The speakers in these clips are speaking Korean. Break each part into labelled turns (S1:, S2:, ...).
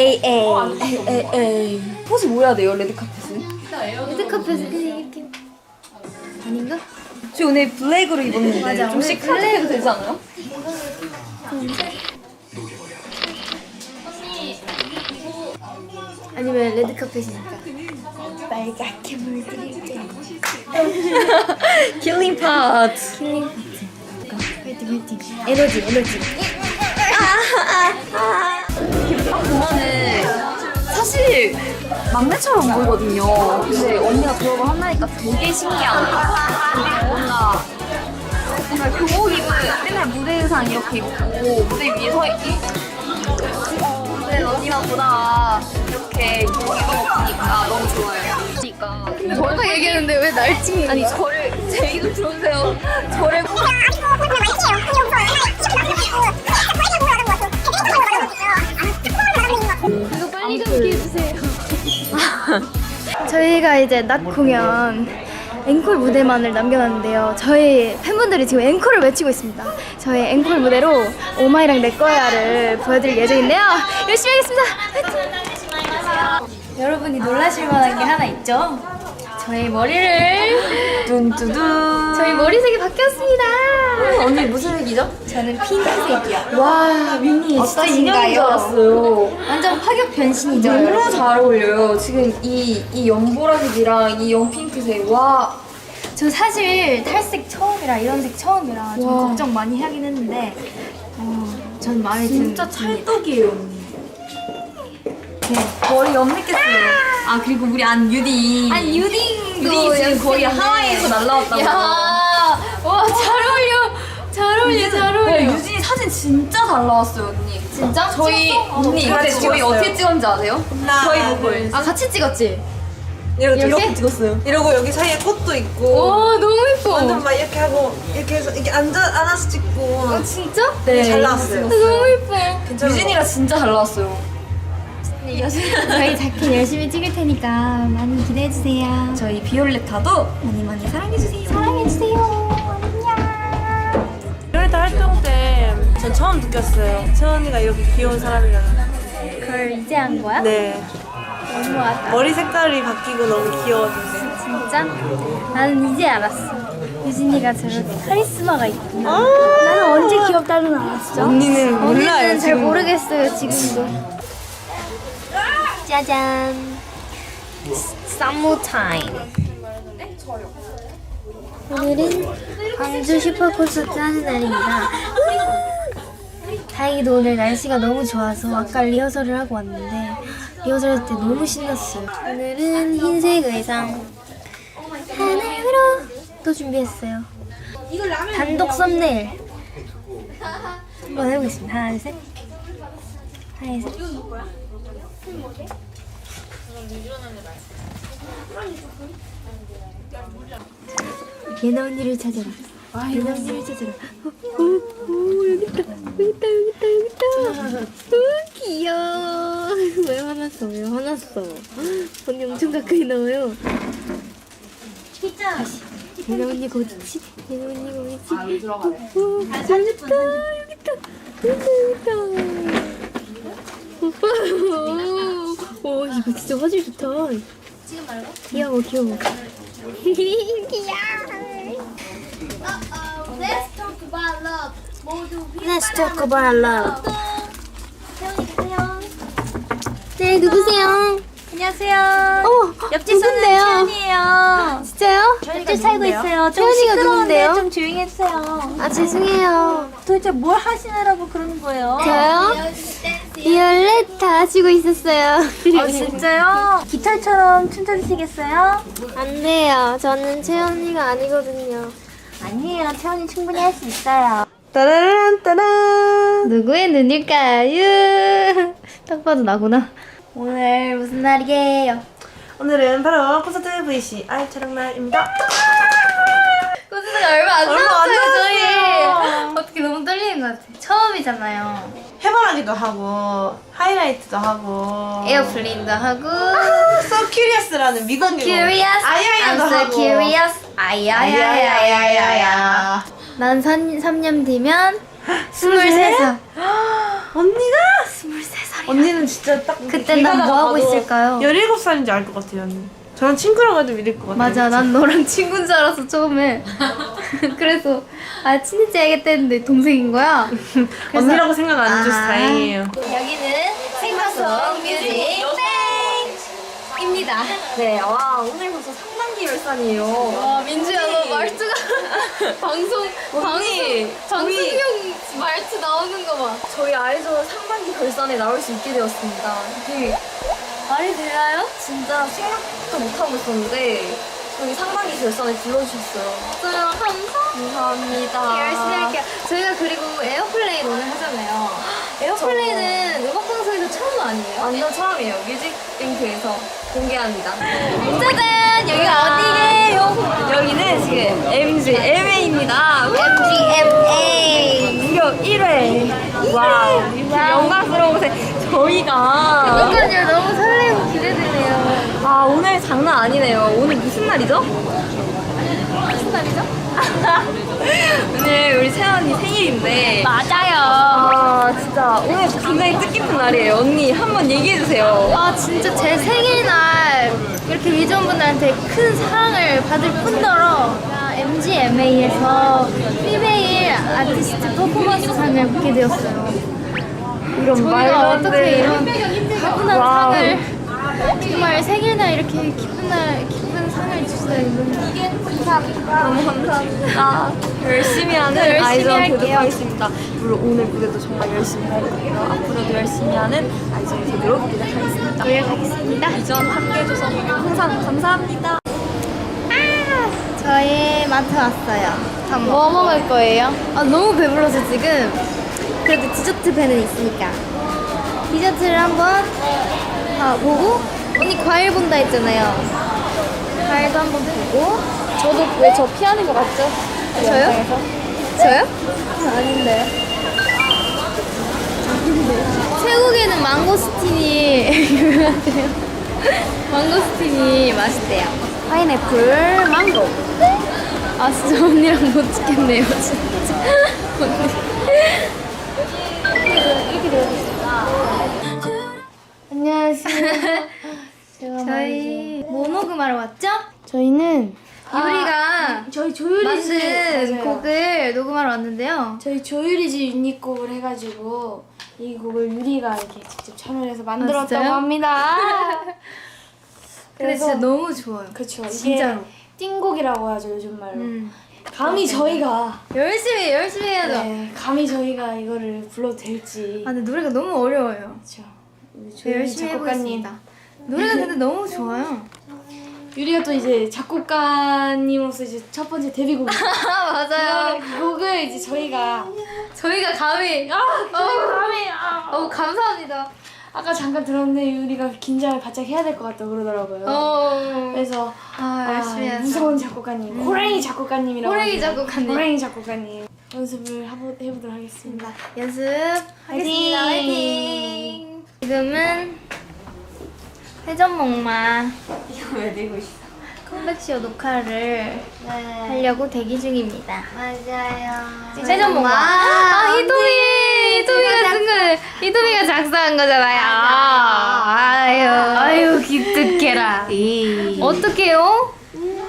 S1: 에이 에이 에이
S2: 에이. 포즈 뭐 해야 돼요 레드 카펫은?
S1: 레드카펫은 그냥 이렇게 아닌가?
S2: 저 오늘 블랙으로 입었는데
S1: 맞아,
S2: 좀
S1: 오늘
S2: 시크하게 해도 되지 않아요?
S1: 아니면 레드카펫이니까 빨갛게 물들일게
S2: 킬링 파트.
S1: 킬링 파트 화이팅 화이팅 에너지 에너지
S2: 보면은 사실 막내처럼 보이거든요. 근데 언니가 그러고 한다니까 되게 신기한 거. 뭔가 뭔가 교복 입은 맨날 무대 의상 이렇게 입고 무대 위에 서 있기. 근데 언니만 보다가 이렇게 교복 입어보니까 너무 좋아요. 그러니까
S1: 저가 얘기했는데 왜 날 찍는
S2: 아니 저를 제 얘기 좀 들어주세요. 저를
S1: 저희가 이제 낮 공연 앵콜 무대만을 남겨놨는데요. 저희 팬분들이 지금 앵콜을 외치고 있습니다. 저희 앵콜 무대로 오마이랑 내 거야를 보여드릴 예정인데요. 열심히 하겠습니다. 화이팅! 여러분이 놀라실 만한 게 하나 있죠 저희 머리를
S2: 둔두둔.
S1: 저희 머리색이 바뀌었습니다
S2: 언니 무슨 색이죠?
S1: 저는 핑크색이요 와 민니
S2: 진짜 인형인 줄 알았어요.
S1: 완전 파격 변신이죠
S2: 너무 잘 어울려요. 지금 이, 이 연보라색이랑 이 연핑크색. 와.
S1: 저 사실 탈색 처음이라 이런 색 처음이라 좀
S2: 와.
S1: 걱정 많이 하긴 했는데 어, 전 마음에
S2: 진짜
S1: 드는
S2: 찰떡이에요, 언니. 머리 염색했어요. 아, 그리고 우리 안 유디.
S1: 아니 유딩도
S2: 유디 지금 거의 하와이에서 날라왔다고.
S1: 야와잘 어울려 잘 어울려 잘 어울려
S2: 네, 유진이 사진 진짜 잘 나왔어요, 언니.
S1: 진짜?
S2: 저희,
S1: 찍었어?
S2: 언니, 근데 저희
S3: 찍었어요.
S2: 어떻게 찍었는지 아세요? 저희 보컬.
S1: 아 같이 찍었지?
S3: 이렇게,
S1: 이렇게?
S3: 이렇게
S2: 찍었어요.
S3: 이러고 여기 사이에 꽃도 있고
S1: 오 너무
S3: 완전
S1: 예뻐
S3: 막 이렇게 하고 이렇게 해서 이렇게 앉아 안아서 찍고
S1: 아 진짜?
S2: 네,
S3: 잘 나왔어요.
S1: 너무 예뻐
S3: 괜찮아
S2: 유진이가 진짜 잘 나왔어요.
S1: 저희 자켓 열심히 찍을 테니까 많이 기대해 주세요
S2: 저희 비올레타도 많이 많이 사랑해 주세요.
S1: 사랑해 주세요 안녕
S3: 이럴 때 활동 때 전 처음 느꼈어요 채원이가 이렇게 귀여운 사람이라는
S1: 그걸 이제 한 거야?
S3: 네
S1: 너무 왔다
S3: 머리 색깔이 바뀌고 너무 귀여워졌어요
S1: 진짜? 나는 이제 알았어. 유진이가 저렇게 카리스마가 있구나.
S3: 아
S1: 나는 언제 귀엽다는 알았어?
S3: 언니는 몰라요
S1: 언니는 잘
S3: 지금
S1: 모르겠어요, 지금도. 짜잔. 썸머 타임. 오늘은 광주 슈퍼콘서트 하는 날입니다. 다행히도 오늘 날씨가 너무 좋아서 아까 리허설을 하고 왔는데 리허설 할 때 너무 신났어요. 오늘은 흰색 의상 하늘으로 또 준비했어요. 단독 썸네일 한번 해보겠습니다. 하나, 둘, 셋. 셋. 예나 언니를 찾아라. 예나 언니를 찾아라. 오, 오, 오, 여기 있다. 여기 있다, 여기 있다, 여기 있다. 오, 귀여워. 왜 화났어? 왜 화났어? 언니 엄청 가까이 나와요. 예나 언니가 어딨지? 예나 언니가 어딨지? 오, 오, 여기 있다, 여기 있다. 여기 있다, 여기 있다. 오, 오, 이거 진짜 화질 좋다. 지금 말고? 귀여워, 귀여워.
S4: Let's talk about love. 모두
S1: Let's talk about love. 네, 누구세요?
S4: 안녕하세요.
S1: 어,
S4: 옆집 사는
S1: 누군데요?
S4: 태연이에요.
S1: 진짜요?
S4: 옆집 살고 있어요. 좀 시끄러운데
S1: 누군데요?
S4: 좀 조용히 해주세요.
S1: 아, 죄송해요.
S4: 도대체 뭘 하시느라고 그러는 거예요?
S1: 저요? 비올렛 다 하시고 있었어요.
S4: 아 진짜요? 기타처럼 춤춰주시겠어요?
S1: 안 돼요. 저는 채연이가 아니거든요.
S4: 아니에요. 태연이 충분히 할 수 있어요.
S3: 따라란 따란
S1: 누구의 눈일까요? 딱 봐도 나구나. 오늘 무슨 날이게요?
S3: 오늘은 바로 콘서트 VC 아이 촬영 날입니다
S1: 콘서트가 얼마 안
S3: 얼마 안
S1: 남았어요. 저희. 어떻게 너무 떨리는 것 같아. 처음이잖아요.
S3: 해봐라 뽀뽀하기도 하고 하이라이트도 하고.
S1: 에어플레인도 하고.
S3: So Curious라는 미국
S1: Curious?
S3: 아야야도
S1: I'm so
S3: 하고.
S1: curious. 아야야야야야야
S3: 아야야야야야
S1: 난 3년 뒤면 23살.
S3: 언니가?
S1: 23살이야.
S3: 언니는 진짜 딱
S1: 그때 길난
S3: 가다가
S1: 뭐 하고 있을까요?
S3: 17살인지 알 것 같아요 언니 저랑 친구라고 해도 믿을 것 같아요.
S1: 맞아 난 너랑 친구인 줄 알았어 처음에. 그래서 아 친해지 야겠다 했는데 동생인 거야?
S3: 언니라고 생각 안 해줘서
S1: 아.
S3: 다행이에요.
S1: 여기는 생방송 뮤직 땡입니다.
S2: 네, 와 오늘 벌써 상반기 열산이에요.
S1: 와 민주야 너 말투가 방송
S2: 언니,
S1: 방송용 말투 나오는 거 봐.
S2: 저희 아이돌 상반기 결산에 나올 수 있게 되었습니다. 이게
S1: 말이 되나요?
S2: 진짜 생각도 못하고 있었는데 저희 상반기 결산에 불러주셨어요.
S1: 저요 감사
S2: 감사합니다.
S1: 열심히 할게요 저희가 그리고 에어플레인 오늘 하잖아요 에어플레인은 음악 방송에서 처음 아니에요?
S2: 완전 처음이에요. 뮤직뱅크에서 공개합니다.
S1: 짜잔 여기가 어디게요?
S2: 여기는 지금 MG MA입니다.
S1: MGMA
S2: 무려 1회. 와우. 곳에 저희가
S1: 그러니까요 너무 설레고 기대되네요
S2: 아 오늘 장난 아니네요. 오늘 무슨 날이죠?
S1: 무슨 날이죠?
S2: 오늘 우리 채연이 생일인데
S1: 맞아요
S2: 아 진짜 오늘 굉장히 뜻깊은 날이에요. 언니 한번 얘기해 주세요.
S1: 아 진짜 제 생일날 이렇게 위전분들한테 큰 사랑을 받을 뿐더러 MGMA에서 피메일 아티스트 퍼포먼스 상을 받게 되었어요.
S2: 이런 말도
S1: 저희가
S2: 안
S1: 어떻게
S2: 돼.
S1: 이런 가분한
S2: 와우.
S1: 상을 정말 생일날 이렇게 기쁜 날 기쁜 상을 주셔서 너무 감사합니다.
S2: 너무 감사합니다. 열심히 하는
S1: 열심히
S2: 아이돌
S1: 할게요.
S2: 되도록 하겠습니다. 물론 오늘 무대도 정말 열심히 할 거고요. 앞으로도 열심히 하는 아이돌 되도록 노력하겠습니다.
S1: 노력하겠습니다.
S2: 이전 함께 해줘서 항상 감사합니다.
S1: 마트 왔어요. 뭐 먹을 거예요? 아 너무 배불러서 지금 그래도 디저트 배는 있으니까 디저트를 한번 다 보고 언니 과일 본다 했잖아요. 과일도 한번 보고 저도 왜 저 피하는 거 같죠? 저요? 저요? 아닌데요. 태국에는 망고스틴이 유명하대요. 망고스틴이 맛있대요. 파인애플, 망고. 아 진짜 언니랑 못 찍겠네요 진짜. 안녕하세요. 저희 뭐 녹음하러 왔죠?
S4: 저희는
S1: 유리가
S4: 저희 조유리즈
S1: 만든 곡을 녹음하러 왔는데요.
S4: 저희 조유리즈 유닛곡을 해가지고 이 곡을 유리가 이렇게 직접 참여해서 만들었다고
S1: 진짜요?
S4: 합니다.
S1: 근데
S4: 그래서-
S1: 진짜 너무 좋아요.
S4: 그쵸. 이게
S1: 진짜로.
S4: 띵곡이라고 하죠 요즘 말로.
S1: 음.
S4: 감히 저희가
S1: 열심히 열심히 해야죠.
S4: 네, 감히 저희가 이거를 불러도 될지.
S1: 아 근데 노래가 너무 어려워요.
S4: 그렇죠. 우리 조유리
S1: 열심히
S4: 작곡가님.
S1: 해보겠습니다. 노래가 근데 너무 좋아요.
S4: 유리가 또 이제 작곡가님으로서 이제 첫 번째 데뷔곡이죠.
S1: 아 맞아요.
S4: 그 곡을 이제 저희가
S1: 저희가 감히 아
S4: 감히 아,
S1: 어 감사합니다.
S4: 아까 잠깐 들었는데 유리가 긴장을 바짝 해야 될 것 같다고 그러더라고요.
S1: 어.
S4: 그래서
S1: 아 열심히
S4: 아,
S1: 해야죠.
S4: 무서운 작곡가님, 호랭이 작곡가님이라고
S1: 호랭이. 작곡가님.
S4: 호랭이 작곡가님 연습을 하보, 해보도록 하겠습니다.
S1: 연습하겠습니다.
S4: 화이팅!
S1: 화이팅! 지금은 회전목마
S2: 이거 왜 들고 있어?
S1: 컴백쇼 녹화를 하려고 대기 중입니다.
S4: 맞아요.
S1: 회전목마. 아 히토미, 히토미가 쓴 거, 히토미가 작사한 거잖아요. 아유, 아유 기특해라. 어떻게요?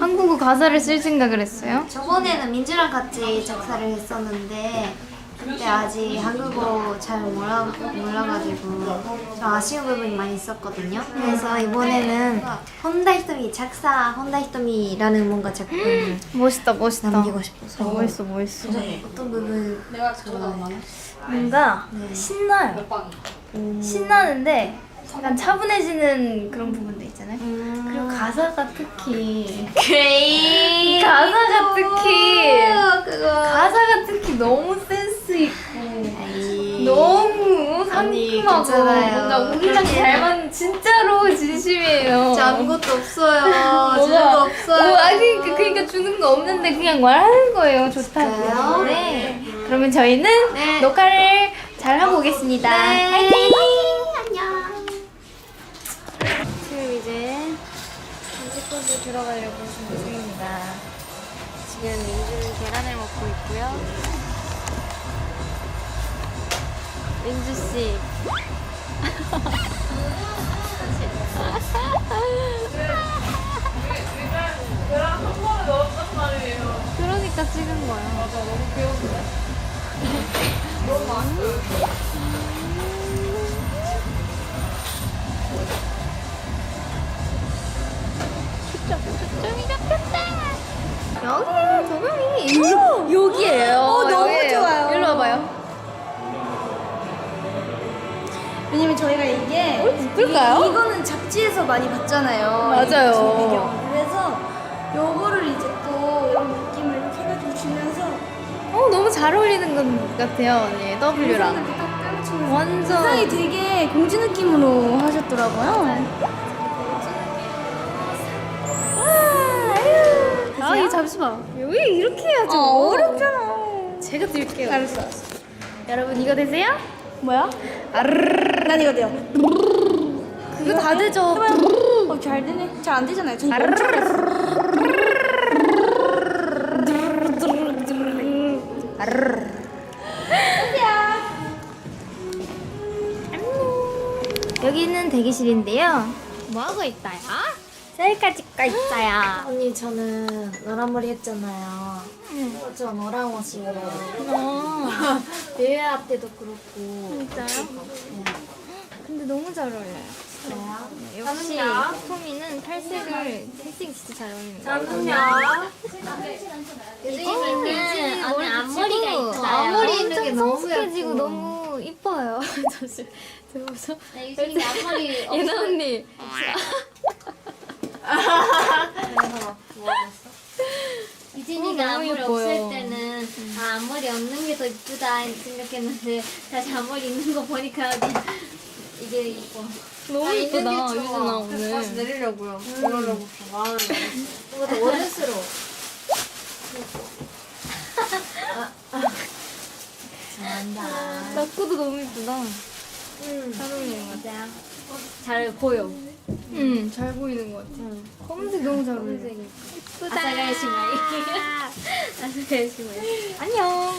S1: 한국어 가사를 쓸 생각을 했어요?
S5: 저번에는 민주랑 같이 작사를 했었는데 그때 아직 한국어 잘 몰라, 몰라가지고 좀 아쉬운 부분이 많이 있었거든요. 그래서 이번에는 혼다 히토미 작사 혼다 히토미라는 뭔가 작품을
S1: 멋있다, 멋있다.
S5: 남기고 싶어서
S1: 멋있어, 멋있어.
S5: 어떤 부분
S1: 뭔가 신나요. 신나는데 약간 차분해지는 그런 부분도 있잖아요. 그리고 가사가 특히
S5: 그레이
S1: 가사가 특히
S5: 그거
S1: 가사가 특히 너무 센스 있고 너무
S5: 언니,
S1: 상큼하고
S5: 괜찮아요.
S1: 뭔가 우리랑 잘 맞는 진짜로 진심이에요.
S5: 저 아무것도 없어요. 주는 거 없어요.
S1: 어, 아 그러니까, 그러니까 주는 거 없는데 그냥 말하는 거예요. 좋다고.
S5: 진짜요?
S1: 네. 그러면 저희는
S5: 네.
S1: 녹화를 잘잘 하고 오겠습니다.
S5: 네.
S1: 화이팅!
S5: 안녕.
S1: 지금 이제 간식국에 들어가려고 준비 중입니다. 지금 민주는 계란을 먹고 있고요. 민주 씨. 그러니까 찍은 거야. 맞아, 너무 귀여운데. 여기 조명이 여기에요.
S4: 어, 너무
S1: 여기예요.
S4: 좋아요.
S1: 일로 와봐요.
S4: 왜냐면 저희가 이게
S1: 이쁠까요?
S4: 이, 이거는 잡지에서 많이 봤잖아요.
S1: 맞아요.
S4: 이 배경.
S1: 어 너무 잘 어울리는 것 같아요 언니 W랑. 완전.
S4: 디자인이 되게 공주 느낌으로 하셨더라고요.
S1: 아 이거 잠시만. 여기 이렇게 해야죠.
S4: 어, 어렵잖아.
S1: 제가 드릴게요.
S4: 알았어.
S1: 여러분 이거 되세요?
S4: 뭐야? 난 이거 돼요.
S1: 그거 다 되죠.
S4: 어, 잘 되네. 잘 안 되잖아요. 전잘
S1: 대기실인데요. 뭐 하고 있어요? 셀카 찍고 있어요.
S5: 언니 저는 노란 머리 했잖아요. 어, 저 노란 옷이에요.
S1: 어,
S5: 대회할 때도 그렇고.
S1: 진짜요? 근데 너무 잘 어울려요. 네, 역시 코미는 탈색을 탈색 진짜 잘 어울리는 것 같아요.
S5: 유진이는
S1: 언니
S5: 앞머리가
S1: 성숙해지고. 너무 이뻐요. 저 제가 보서
S5: 유진이 앞머리
S1: 예나 언니
S5: 유진이가
S1: 너무
S5: 앞머리
S1: 예뻐요.
S5: 없을 때는 아 앞머리 없는 게 더 이쁘다 생각했는데 다시 앞머리 있는 거 보니까 이게 이뻐.
S1: 너무 이쁘다 유진아 오늘.
S3: 내리려고요. 그러려고 마음을
S5: 뭔가 더 어른스
S1: 너무 이쁘다.
S5: 응.
S1: 잘 어울리는 것 같아.
S5: 잘 보여.
S1: 응, 잘 보이는 것 같아. 검은색 너무 잘 어울려.
S5: 아사가의 시마이. 아사가의 시마이.
S1: 안녕.